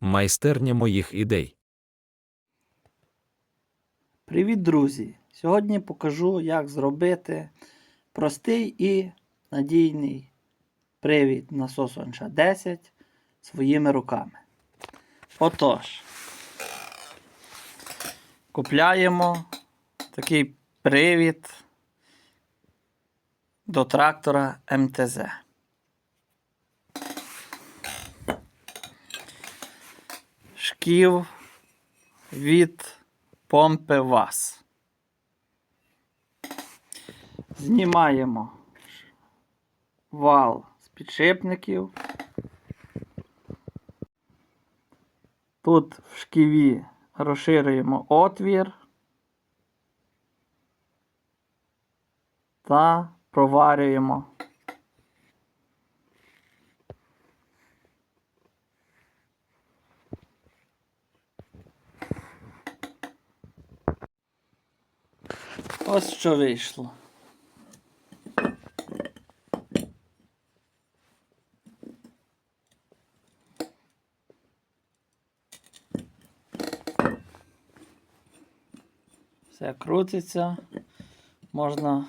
Майстерня моїх ідей. Привіт, друзі! Сьогодні покажу, як зробити простий і надійний привід насосу НШ 10 своїми руками. Отож, купляємо такий привід до трактора МТЗ. Шків від помпи ВАЗ. Знімаємо вал з підшипників. Тут в шківі розширюємо отвір та проварюємо. Ось що вийшло. Все крутиться, можна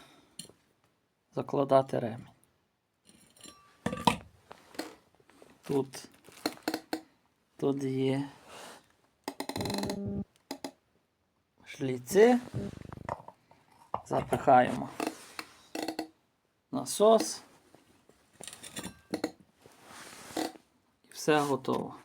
закладати ремінь. Тут, тут є шліци. Запихаємо насос. І все готово.